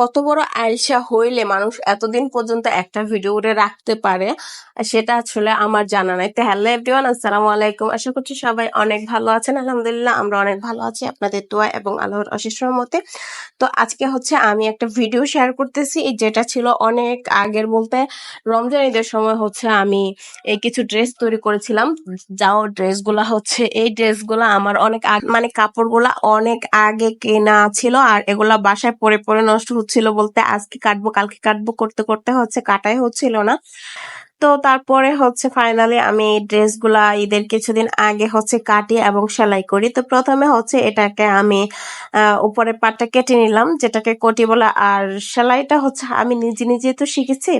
কত বড় আলসা হইলে মানুষ এতদিন পর্যন্ত একটা ভিডিও করে রাখতে পারে? সেটা আসলে আমার জানা নাই। তো হ্যালো আসসালামু আলাইকুম। আশা করছি সবাই অনেক ভালো আছেন। আলহামদুলিল্লাহ, আমরা অনেক ভালো আছি আপনাদের দোয়া এবং আল্লাহর অশেষ মতে তো আজকে হচ্ছে আমি একটা ভিডিও শেয়ার করতেছি। যেটা ছিল অনেক আগের বলতে রমজান ঈদের সময় হচ্ছে আমি এই কিছু ড্রেস তৈরি করেছিলাম। যাও ড্রেসগুলা হচ্ছে, এই ড্রেসগুলা আমার অনেক মানে কাপড়গুলা অনেক আগে কেনা ছিল আর এগুলা বাসায় পরে পরে নষ্ট হচ্ছিল বলতে আজকে কাটবো কালকে কাটবো করতে করতে হচ্ছে কাটাই হচ্ছিল না। তো তারপরে হচ্ছে ফাইনালি আমি এই ড্রেসগুলা ঈদের কিছুদিন আগে হচ্ছে কাটি এবং সেলাই করি। তো প্রথমে হচ্ছে এটাকে আমি আহ, উপরের পাটটা কেটে নিলাম যেটাকে কোটি বলে। আর সেলাইটা হচ্ছে আমি নিজে নিজে তো শিখেছি।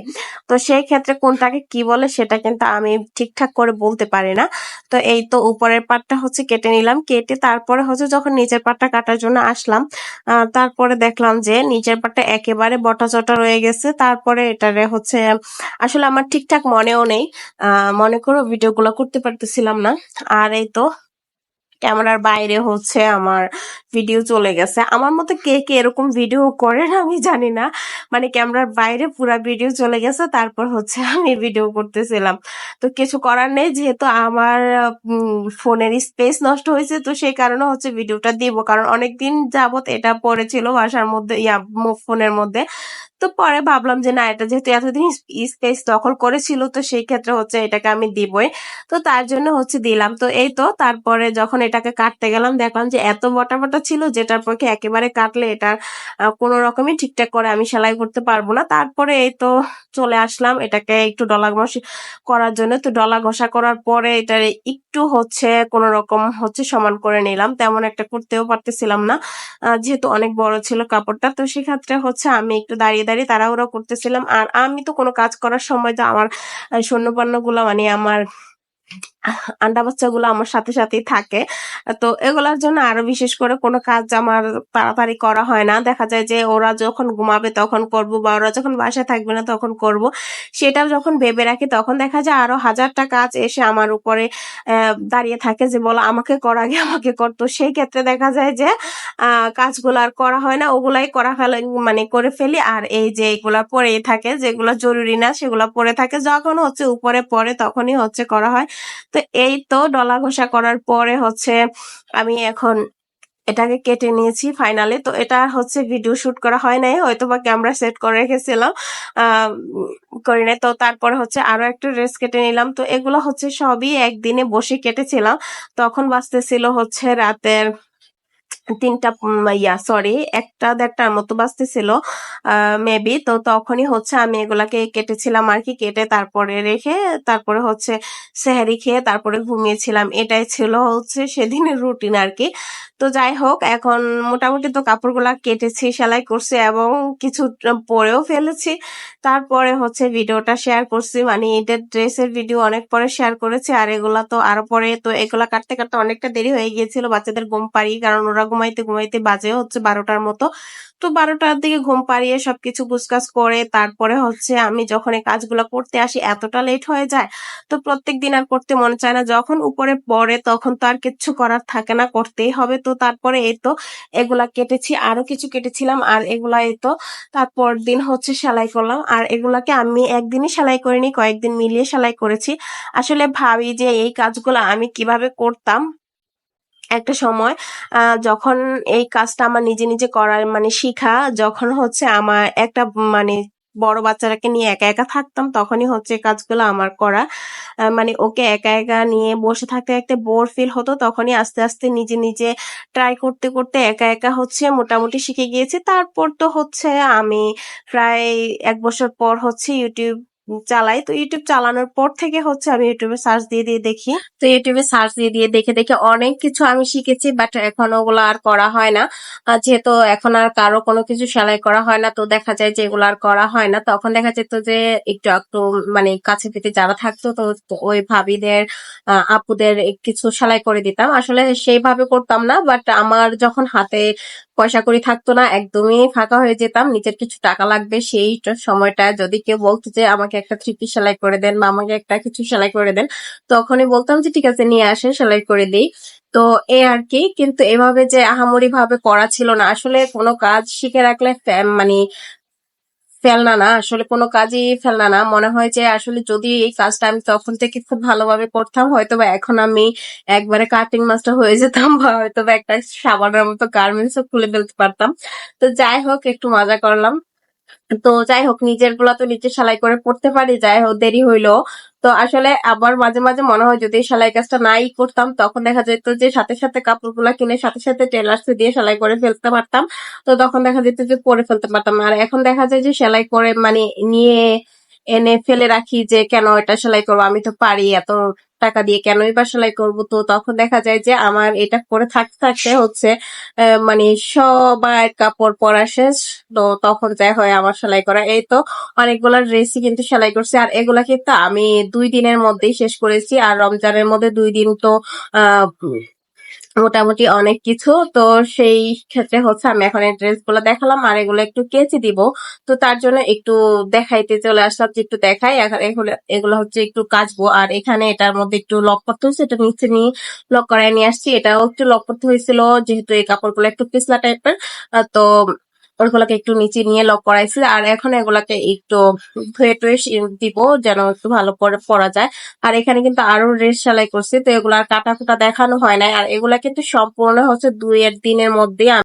তো সেই ক্ষেত্রে কোনটাকে কি বলে সেটা কিন্তু আমি ঠিকঠাক করে বলতে পারি না। তো এই তো উপরের পাটটা হচ্ছে কেটে নিলাম। কেটে তারপরে হচ্ছে যখন নিচের পাটটা কাটার জন্য আসলাম তারপরে দেখলাম যে নিচের পাটটা একেবারে বটা চটা রয়ে গেছে। তারপরে এটারে হচ্ছে আসলে আমার ঠিকঠাক মনেও নেই। মনে করো ভিডিওগুলো করতে পারতেছিলাম না। আর এই তো ক্যামেরার বাইরে হচ্ছে আমার ভিডিও চলে গেছে। আমার মতো কে কে এরকম ভিডিও করেন আমি জানি না। মানে ক্যামেরার বাইরে পুরা ভিডিও চলে গেছে, তারপর হচ্ছে আমি ভিডিও করতেছিলাম। তো কিছু করার নেই, যেহেতু আমার ফোনের স্পেস নষ্ট হয়েছে, তো সেই কারণে হচ্ছে ভিডিওটা দিব। কারণ অনেকদিন যাবত এটা পড়েছিল বাসার মধ্যে, ইয়া ফোনের মধ্যে। তো পরে ভাবলাম যে না, এটা যেহেতু এতদিন স্পেস দখল করেছিল, তো সেই ক্ষেত্রে হচ্ছে এটাকে আমি দিবই। তো তার জন্য হচ্ছে দিলাম। তো এই তো, তারপরে যখন এটাকে কাটতে গেলাম, দেখলাম যে এত বটা বটা ছিল যেটার পক্ষে একেবারে কাটলে এটা কোনো রকমই ঠিকঠাক করে আমি সেলাই করতে পারব না। তারপরে এই তো চলে আসলাম এটাকে একটু ডলা ঘষি করার জন্য। তো ডলা ঘষা করার পরে এটার একটু হচ্ছে কোনো রকম হচ্ছে সমান করে নিলাম। তেমন একটা করতেও পারতেছিলাম না যেহেতু অনেক বড় ছিল কাপড়টা। তো সেক্ষেত্রে হচ্ছে আমি একটু দাঁড়িয়ে দাঁড়িয়ে তাড়াহুড়ো করতেছিলাম। আর আমি তো কোনো কাজ করার সময় তো আমার সৈন্যপণ্যগুলা মানে আমার আন্ডা বাচ্চাগুলো আমার সাথে সাথেই থাকে। তো এগুলার জন্য আরও বিশেষ করে কোনো কাজ আমার তাড়াতাড়ি করা হয় না। দেখা যায় যে ওরা যখন ঘুমাবে তখন করব বা ওরা যখন বাসায় থাকবে না তখন করব। সেটাও যখন ভেবে রাখি তখন দেখা যায় আরও হাজারটা কাজ এসে আমার উপরে দাঁড়িয়ে থাকে যে বলো আমাকে কর, আগে আমাকে কর। তো সেই ক্ষেত্রে দেখা যায় যে কাজগুলো আর করা হয় না। ওগুলাই করা ফেলে মানে করে ফেলি। আর এই যে এগুলা পরেই থাকে, যেগুলো জরুরি না সেগুলো পরে থাকে। যখন হচ্ছে উপরে পরে তখনই হচ্ছে করা হয়। তো এই তো ডলা ঘষা করার পরে হচ্ছে আমি এখন এটাকে কেটে নিয়েছি ফাইনালি তো এটা হচ্ছে ভিডিও শুট করা হয় নাই হয়তো বা ক্যামেরা সেট করে রেখেছিলাম করি নাই। তো তারপরে হচ্ছে আরও একটা ড্রেস কেটে নিলাম। তো এগুলো হচ্ছে সবই একদিনে বসে কেটেছিলাম। তখন বাঁচতেছিল হচ্ছে রাতের তিনটা ইয়া সরি একটা দেড়টার মতো বাজতেছিল মেবি তো তখনই হচ্ছে আমি এগুলাকে কেটেছিলাম আর কি, কেটে তারপরে রেখে, তারপরে হচ্ছে সেহারি খেয়ে তারপরে ঘুমিয়েছিলাম। এটাই ছিল হচ্ছে সেদিনের রুটিন আর কি। তো যাই হোক, এখন মোটামুটি তো কাপড়গুলা কেটেছি, সেলাই করছি এবং কিছু পরেও ফেলেছি। তারপরে হচ্ছে ভিডিওটা শেয়ার করছি মানে ঈদের ড্রেসের ভিডিও অনেক পরে শেয়ার করেছি, আর এগুলা তো আরও পরে তো এগুলা কাটতে কাটতে অনেকটা দেরি হয়ে গিয়েছিল, বাচ্চাদের ঘুম পাড়িয়ে, কারণ ওরা ঘুমাইতে ঘুমাইতে বাজে হচ্ছে বারোটার মতো। তো বারোটার দিকে ঘুম পাড়িয়ে সবকিছু গুছগাছ করে, তারপরে হচ্ছে আমি যখন এই কাজগুলো করতে আসি, এতটা লেট হয়ে যায়, তো প্রত্যেক দিন আর করতে মনে চায় না। যখন উপরে পড়ে তখন তো আর কিচ্ছু করার থাকে না, করতেই হবে তো তারপরে এই তো এগুলা কেটেছি, আরও কিছু কেটেছিলাম, আর এগুলা এই তো তারপর দিন হচ্ছে সেলাই করলাম, আর এগুলাকে আমি একদিনই সেলাই করিনি, কয়েকদিন মিলিয়ে সেলাই করেছি। আসলে ভাবি যে এই কাজগুলো আমি কীভাবে করতাম একটা সময় যখন এই কাজটা আমার নিজে নিজে করার মানে শিখা, যখন হচ্ছে আমার একটা মানে বড় বাচ্চাটাকে নিয়ে একা একা থাকতাম, তখনই হচ্ছে কাজগুলো আমার করা। মানে ওকে একা একা নিয়ে বসে থাকতে থাকতে বোর ফিল হতো, তখনই আস্তে আস্তে নিজে নিজে ট্রাই করতে করতে একা একা হচ্ছে মোটামুটি শিখে গিয়েছি। তারপর তো হচ্ছে আমি প্রায় এক বছর পর হচ্ছে ইউটিউব চালাই। তো ইউটিউব চালানোর পর থেকে হচ্ছে আমি ইউটিউবে সার্চ দিয়ে দিয়ে দেখি। তো ইউটিউবে সার্চ দিয়ে দিয়ে দেখে দেখে অনেক কিছু আমি শিখেছি বাট এখন ওগুলো আর করা হয় না। যেহেতু এখন আর কারও কোনো কিছু সেলাই করা হয় না, তো দেখা যায় যে এগুলো আর করা হয় না। তখন দেখা যেত যে একটু একটু মানে কাছে পিঠে যারা থাকতো, তো ওই ভাবিদের আপুদের কিছু সেলাই করে দিতাম। আসলে সেইভাবে করতাম না বাট আমার যখন হাতে পয়সা করি থাকতো না, একদমই ফাঁকা হয়ে যেতাম। নিজের কিছু টাকা লাগবে, সেই সময়টা যদি কেউ বলতো যে আমাকে আমাকে একটা থ্রি পিস সেলাই করে দেন বা আমাকে একটা কিছু সেলাই করে দেন, তখনই বলতাম যে, ঠিক আছে, নিয়ে আসেন, সেলাই করে দিই। তো এই আর কি, কিন্তু এভাবে যে আহামরি ভাবে করা ছিল না। আসলে কোনো কাজ শিখে রাখলে মানে ফেলনা না, আসলে কোনো কাজই ফেলনা না। মনে হয় যে, আসলে যদি এই কাজটা আমি তখন থেকে খুব ভালোভাবে করতাম হয়তো বা এখন আমি একবারে কাটিং মাস্টার হয়ে যেতাম বা হয়তো বা একটা সাবানের মতো গার্মেন্টসও খুলে ফেলতে পারতাম। তো যাই হোক, একটু মজা করলাম। তো যাই হোক, নিজেরগুলা তো নিজে সেলাই করে পড়তে পারি, যাই হোক, দেরি হইল। তো আসলে আবার মাঝে মাঝে মনে হয় যদি সেলাই কাজটা নাই করতাম, তখন দেখা যেত যে সাথে সাথে কাপড়গুলা কিনে সাথে সাথে টেলার্স দিয়ে সেলাই করে ফেলতে পারতাম। তো তখন দেখা যেত যে পরে ফেলতে পারতাম আর এখন দেখা যায় যে সেলাই করে মানে নিয়ে এনে ফেলে রাখি যে, কেন এটা সেলাই করব? আমি তো পারি, এত টাকা দিয়ে কেনই বা সেলাই করব? তো তখন দেখা যায় যে, আমার এটা করে থাকতে থাকতে হচ্ছে মানে সবার কাপড় পরা শেষ। তো তখন যাই হয় আমার সেলাই করা। এই তো অনেকগুলো ড্রেসই কিন্তু সেলাই করছি। আর এগুলা কিন্তু আমি দুই দিনের মধ্যেই শেষ করেছি। আর রমজানের মধ্যে দুই দিন তো আহ মোটামুটি অনেক কিছু। তো সেই ক্ষেত্রে হচ্ছে আমি এখন এই ড্রেসগুলো দেখালাম আর এগুলো একটু কেচে দিব। তো তার জন্য একটু দেখাইতে চলে আসলাম যে একটু দেখাই। এগুলো হচ্ছে একটু কাচবো। আর এখানে এটার মধ্যে একটু লক করতে হয়েছে, এটা নিচে নিয়ে লক করায় নিয়ে আসছি। এটাও একটু লক করতে হয়েছিল, যেহেতু এই কাপড়গুলো একটু পিছলা টাইপের তো ওগুলোকে একটু নিচে নিয়ে লক করাইছি আর এখন এগুলাকে একটু ধুয়ে টুয়ে দিব যেন একটু ভালো করে পরা যায়। আর এখানে কিন্তু আরও রেস সেলাই করছি, তো এগুলার কাটা কুটা দেখানো হয় নাই, আর এগুলা কিন্তু সম্পূর্ণ হচ্ছে দুই এক দিনের মধ্যে